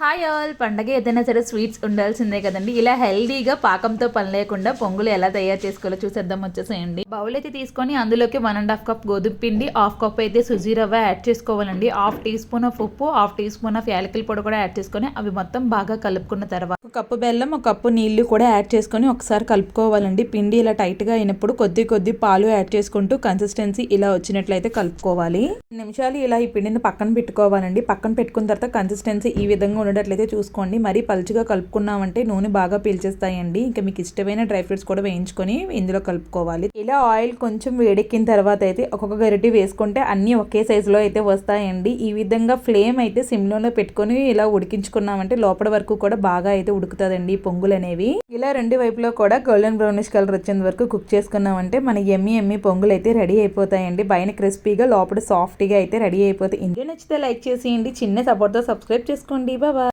Hi all. పండగ ఏదైనా సరే స్వీట్స్ ఉండాల్సిందే కదండి. ఇలా హెల్దీగా పాకంతో పని లేకుండా పొంగులు ఎలా తయారు చేసుకోవాలో చూసేద్దాం వచ్చేసేయండి. బౌల్ అయితే తీసుకొని అందులోకి వన్ అండ్ హాఫ్ కప్ గోధుమ పిండి హాఫ్ కప్ అయితే సుజీ రవ్వ యాడ్ చేసుకోవాలండి. హాఫ్ టీ స్పూన్ ఆఫ్ ఉప్పు హాఫ్ టీ స్పూన్ ఆఫ్ యాలకుల పొడి కూడా యాడ్ చేసుకొని అవి మొత్తం బాగా కలుపుకున్న తర్వాత ఒక కప్పు బెల్లం ఒక కప్పు నీళ్ళు కూడా యాడ్ చేసుకొని ఒకసారి కలుపుకోవాలండి. పిండి ఇలా టైట్గా అయినప్పుడు కొద్ది కొద్ది పాలు యాడ్ చేసుకుంటూ కన్సిస్టెన్సీ ఇలా వచ్చినట్లయితే కలుపుకోవాలి. నిమిషాలు ఇలా ఈ పిండిని పక్కన పెట్టుకోవాలండి. పక్కన పెట్టుకున్న తర్వాత కన్సిస్టెన్సీ ఈ విధంగా ఉండేటట్లయితే చూసుకోండి. మరీ పలుచగా కలుపుకున్నామంటే నూనె బాగా పీల్చేస్తాయండి. ఇంకా మీకు ఇష్టమైన డ్రై ఫ్రూట్స్ కూడా వేయించుకొని ఇందులో కలుపుకోవాలి. ఇలా ఆయిల్ కొంచెం వేడెక్కిన తర్వాత అయితే ఒక్కొక్క గరిటి వేసుకుంటే అన్ని ఒకే సైజులో అయితే వస్తాయండి. ఈ విధంగా ఫ్లేమ్ అయితే సిమ్లోనే పెట్టుకొని ఇలా ఉడికించుకున్నామంటే లోపల వరకు కూడా బాగా అయితే ఉడుకుతుందండి పొంగులు అనేవి. ఇలా రెండు వైపులో కూడా గోల్డెన్ బ్రౌనిష్ కలర్ వచ్చేంత వరకు కుక్ చేసుకున్నామంటే మన ఎమ్మి ఎమ్మి పొంగులు అయితే రెడీ అయిపోతాయండి. పైన క్రిస్పీగా లోపల సాఫ్ట్గా అయితే రెడీ అయిపోతాయి. ఇంకే నచ్చితే లైక్ చేసేయండి. చిన్న సపోర్ట్తో సబ్స్క్రైబ్ చేసుకోండి. బాబా